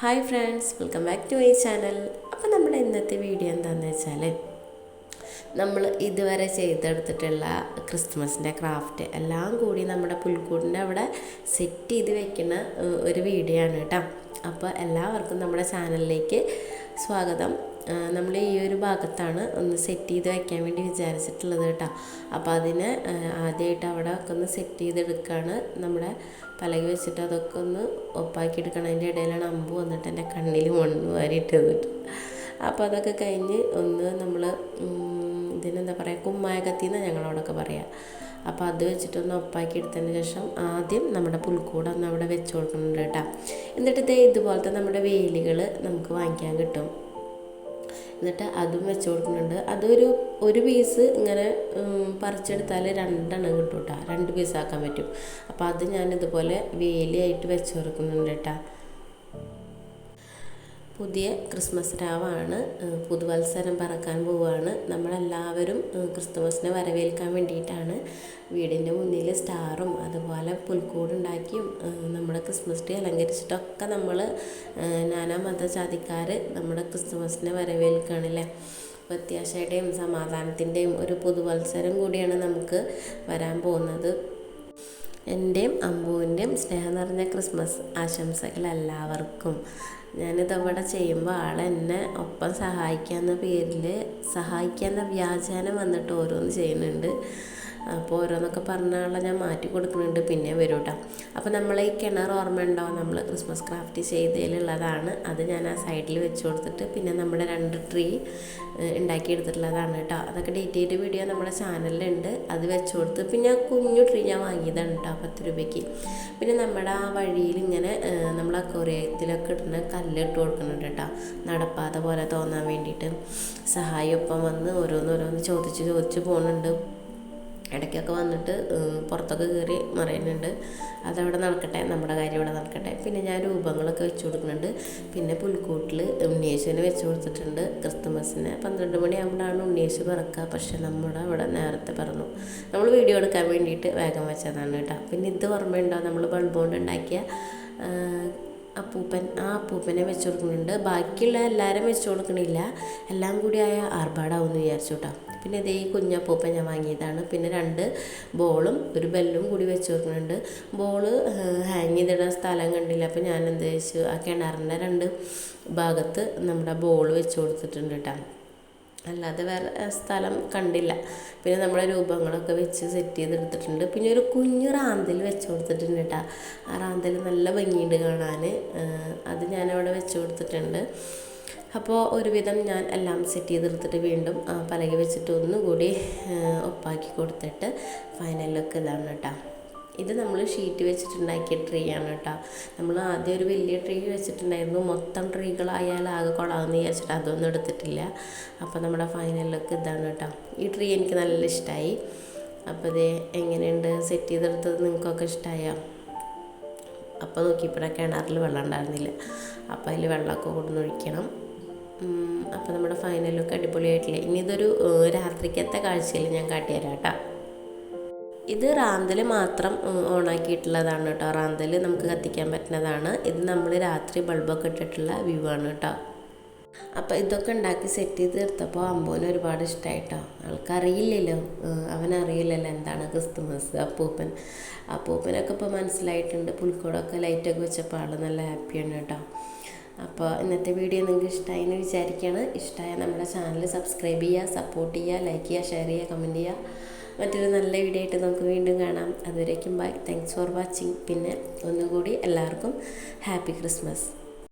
Hi friends welcome back to my channel. അപ്പോൾ നമ്മുടെ ഇന്നത്തെ വീഡിയോ എന്താണെന്ന് വെച്ചാൽ നമ്മൾ ഇതുവരെ ചെയ്തെടുത്തിട്ടുള്ള ക്രിസ്മസിന്റെ ക്രാഫ്റ്റ് എല്ലാം കൂടി നമ്മുടെ പുൽക്കൂടിന്റെ അവിടെ സെറ്റ് ചെയ്ത് വെക്കുന്ന ഒരു വീഡിയോ ആണ് കേട്ടോ. അപ്പോൾ എല്ലാവർക്കും നമ്മുടെ ചാനലിലേക്ക് സ്വാഗതം. നമ്മൾ ഈ ഒരു ഭാഗത്താണ് ഒന്ന് സെറ്റ് ചെയ്ത് വെക്കാൻ വേണ്ടി വിചാരിച്ചിട്ടുള്ളത് കേട്ടോ. അപ്പോൾ അതിന് ആദ്യമായിട്ട് അവിടെ ഒക്കെ ഒന്ന് സെറ്റ് ചെയ്തെടുക്കുകയാണ് നമ്മുടെ പലകി വെച്ചിട്ട് അതൊക്കെ ഒന്ന് ഒപ്പാക്കി എടുക്കണം. അതിന്റെ ഇടയിലാണ് അമ്പ് വന്നിട്ട് എന്റെ കണ്ണിൽ മണ്ണ് വന്നിട്ട് അപ്പോൾ അതൊക്കെ കഴിഞ്ഞ് ഒന്ന് നമ്മൾ ഇതിനെന്താ പറയുക കുമ്മായ കത്തി എന്നാണ് ഞങ്ങളവിടെയൊക്കെ പറയുക അപ്പോൾ അത് വെച്ചിട്ടൊന്ന് ഒപ്പാക്കി എടുത്തതിന് ശേഷം ആദ്യം നമ്മുടെ പുൽക്കൂട ഒന്ന് അവിടെ വെച്ച് കൊടുക്കുന്നുണ്ട് കേട്ടോ. എന്നിട്ട് ഇതേ ഇതുപോലത്തെ നമ്മുടെ വേലികൾ നമുക്ക് വാങ്ങിക്കാൻ കിട്ടും. എന്നിട്ട് അതും വെച്ച് കൊടുക്കുന്നുണ്ട്. അതൊരു ഒരു പീസ് ഇങ്ങനെ പറിച്ചെടുത്താൽ രണ്ടെണ്ണം കിട്ടും കേട്ടോ രണ്ട് പീസ് ആക്കാൻ പറ്റും. അപ്പോൾ അത് ഞാൻ ഇതുപോലെ വേലിയായിട്ട് വെച്ച് കൊടുക്കുന്നുണ്ട് കേട്ടോ പുതിയ ക്രിസ്മസ് രാവാണ് പുതുവത്സരം പറക്കാൻ പോവുകയാണ് നമ്മളെല്ലാവരും ക്രിസ്തുമസിനെ വരവേൽക്കാൻ വേണ്ടിയിട്ടാണ് വീടിന്റെ മുന്നിൽ സ്റ്റാറും അതുപോലെ പുൽക്കൂടുണ്ടാക്കിയും നമ്മുടെ ക്രിസ്മസ് ട്രീ അലങ്കരിച്ചിട്ടൊക്കെ നമ്മൾ നാനാ മതജാതിക്കാർ നമ്മുടെ ക്രിസ്തുമസിനെ വരവേൽക്കുകയാണല്ലേ പ്രത്യാശയുടെയും സമാധാനത്തിന്റെയും ഒരു പുതുവത്സരം കൂടിയാണ് നമുക്ക് വരാൻ പോകുന്നത്. എന്റെയും അമ്പുവിന്റെയും സ്നേഹം നിറഞ്ഞ ക്രിസ്മസ് ആശംസകൾ എല്ലാവർക്കും. ഞാനിതവിടെ ചെയ്യുമ്പോൾ ആളെന്നെ ഒപ്പം സഹായിക്കാമെന്ന പേരിൽ സഹായിക്കാമെന്ന വ്യാജാനം വന്നിട്ട് ഓരോന്ന് ചെയ്യുന്നുണ്ട്. അപ്പോൾ ഓരോന്നൊക്കെ പറഞ്ഞ ആളെ ഞാൻ മാറ്റി കൊടുക്കുന്നുണ്ട്. പിന്നെ വരും കേട്ടോ അപ്പോൾ നമ്മൾ ഈ കിണർ ഓർമ്മ ഉണ്ടാവും നമ്മൾ ക്രിസ്മസ് ക്രാഫ്റ്റ് ചെയ്തതിലുള്ളതാണ്. അത് ഞാൻ ആ സൈഡിൽ വെച്ച് കൊടുത്തിട്ട് പിന്നെ നമ്മുടെ രണ്ട് ട്രീ ഉണ്ടാക്കിയെടുത്തിട്ടുള്ളതാണ് കേട്ടോ. അതൊക്കെ ഡീറ്റെയിൽഡ് വീഡിയോ നമ്മുടെ ചാനലിലുണ്ട്. അത് വെച്ച് കൊടുത്ത് പിന്നെ കുഞ്ഞു ട്രീ ഞാൻ വാങ്ങിയതാണ് കേട്ടോ. പത്ത് രൂപയ്ക്ക്. പിന്നെ നമ്മുടെ ആ വഴിയിൽ ഇങ്ങനെ നമ്മൾ അക്വറിയത്തിലൊക്കെ ഇടുന്ന കല്ലിട്ട് കൊടുക്കുന്നുണ്ട് കേട്ടോ നടപ്പാത പോലെ തോന്നാൻ വേണ്ടിയിട്ട് സഹായം ഒപ്പം വന്ന് ഓരോന്നോരോന്ന് ചോദിച്ച് ചോദിച്ച് പോകുന്നുണ്ട് ഇടയ്ക്കൊക്കെ വന്നിട്ട് പുറത്തൊക്കെ കയറി മറയുന്നുണ്ട്. അതവിടെ നടക്കട്ടെ നമ്മുടെ കാര്യം ഇവിടെ നടക്കട്ടെ. പിന്നെ ഞാൻ രൂപങ്ങളൊക്കെ വെച്ച് കൊടുക്കുന്നുണ്ട്. പിന്നെ പുൽക്കൂട്ടിൽ ഉണ്ണിയേശുവിനെ വെച്ച് കൊടുത്തിട്ടുണ്ട് ക്രിസ്തുമസിന്. പന്ത്രണ്ട് മണിയാകുമ്പോഴാണ് ഉണ്ണിയേശു പിറക്കുക. പക്ഷെ നമ്മുടെ അവിടെ നേരത്തെ പറഞ്ഞു നമ്മൾ വീഡിയോ എടുക്കാൻ വേണ്ടിയിട്ട് വേഗം വെച്ചതാണ് കേട്ടോ. പിന്നെ ഇത് ഓർമ്മയുണ്ടോ നമ്മൾ ബൾബ് കൊണ്ട് ഉണ്ടാക്കിയ അപ്പൂപ്പൻ. ആ അപ്പൂപ്പനെ വെച്ച് കൊടുക്കുന്നുണ്ട്. ബാക്കിയുള്ള എല്ലാവരും വെച്ച് കൊടുക്കണില്ല. എല്ലാം കൂടി ആയ ആർഭാടാവും എന്ന് വിചാരിച്ചു കേട്ടോ. പിന്നെ ഇതേ ഈ കുഞ്ഞപ്പൂപ്പൻ ഞാൻ വാങ്ങിയതാണ്. പിന്നെ രണ്ട് ബോളും ഒരു ബെല്ലും കൂടി വെച്ച് കൊടുക്കുന്നുണ്ട്. ബോൾ ഹാങ് ചെയ്തിടാൻ സ്ഥലം കണ്ടില്ല. അപ്പോൾ ഞാൻ എന്താ വെച്ചു? ആ കിണറിന്റെ രണ്ട് ഭാഗത്ത് നമ്മുടെ ബോൾ വെച്ച് കൊടുത്തിട്ടുണ്ട് കേട്ടോ അല്ലാതെ വേറെ സ്ഥലം കണ്ടില്ല. പിന്നെ നമ്മളെ രൂപങ്ങളൊക്കെ വെച്ച് സെറ്റ് ചെയ്തെടുത്തിട്ടുണ്ട്. പിന്നെ ഒരു കുഞ്ഞു റാന്തൽ വെച്ച് കൊടുത്തിട്ടുണ്ട് കേട്ടോ ആ റാന്തൽ നല്ല ഭംഗിയുണ്ട് കാണാൻ അത് ഞാനവിടെ വെച്ച് കൊടുത്തിട്ടുണ്ട്. അപ്പോൾ ഒരുവിധം ഞാൻ എല്ലാം സെറ്റ് ചെയ്തെടുത്തിട്ട് വീണ്ടും പലക വെച്ചിട്ട് ഒന്നുകൂടി ഒപ്പാക്കി കൊടുത്തിട്ട് ലുക്ക് ഇതാണ് കേട്ടോ. ഇത് നമ്മൾ ഷീറ്റ് വെച്ചിട്ടുണ്ടാക്കിയ ട്രീ ആണ് കേട്ടോ. നമ്മൾ ആദ്യം ഒരു വലിയ ട്രീ വെച്ചിട്ടുണ്ടായിരുന്നു. മൊത്തം ട്രീകളായാൽ ആകെ കൊള്ളാമെന്ന് വിചാരിച്ചിട്ട് അതൊന്നും എടുത്തിട്ടില്ല. അപ്പോൾ നമ്മുടെ ഫൈനൽ ലുക്ക് ഇതാണ് കേട്ടോ. ഈ ട്രീ എനിക്ക് നല്ല ഇഷ്ടമായി അപ്പോൾ ഇത് എങ്ങനെയുണ്ട് സെറ്റ് ചെയ്തെടുത്തത് നിങ്ങൾക്കൊക്കെ ഇഷ്ടമായോ അപ്പോൾ നോക്കിയപ്പോഴാണ് കിണറിൽ വെള്ളം ഉണ്ടായിരുന്നില്ല. അപ്പോൾ അതിൽ വെള്ളമൊക്കെ കൊടുന്നൊഴിക്കണം അപ്പോൾ നമ്മുടെ ഫൈനലൊക്കെ അടിപൊളിയായിട്ടില്ല? ഇനി ഇതൊരു രാത്രിക്കത്തെ കാഴ്ചയിൽ ഞാൻ കാട്ടിത്തരാം കേട്ടോ. ഇത് റാന്തൽ മാത്രം ഓണാക്കിയിട്ടുള്ളതാണ് കേട്ടോ. റാന്തൽ നമുക്ക് കത്തിക്കാൻ പറ്റുന്നതാണ്. ഇത് നമ്മൾ രാത്രി ബൾബൊക്കെ ഇട്ടിട്ടുള്ള വ്യൂ ആണ് കേട്ടോ. അപ്പോൾ ഇതൊക്കെ ഉണ്ടാക്കി സെറ്റ് ചെയ്ത് തീർത്തപ്പോൾ അമ്പോന് ഒരുപാട് ഇഷ്ടമായിട്ടോ ആൾക്കറിയില്ലല്ലോ. അവനറിയില്ലല്ലോ എന്താണ് ക്രിസ്തുമസ്. അപ്പൂപ്പൻ അപ്പൂപ്പനൊക്കെ ഇപ്പോൾ മനസ്സിലായിട്ടുണ്ട്. പുൽക്കൂടൊക്കെ ലൈറ്റൊക്കെ വെച്ചപ്പോൾ ആൾ നല്ല ഹാപ്പിയാണ് കേട്ടോ അപ്പോൾ ഇന്നത്തെ വീഡിയോ നിങ്ങൾക്ക് ഇഷ്ടമായി എന്ന് വിചാരിക്കുകയാണ് ഇഷ്ടമായ നമ്മുടെ ചാനൽ സബ്സ്ക്രൈബ് ചെയ്യുക സപ്പോർട്ട് ചെയ്യുക ലൈക്ക് ചെയ്യുക ഷെയർ ചെയ്യുക കമന്റ് ചെയ്യുക മറ്റൊരു നല്ല വീഡിയോ ആയിട്ട് നമുക്ക് വീണ്ടും കാണാം. അതുവരേക്കും ബൈ താങ്ക്സ് ഫോർ വാച്ചിങ് പിന്നെ ഒന്നുകൂടി എല്ലാവർക്കും ഹാപ്പി ക്രിസ്മസ്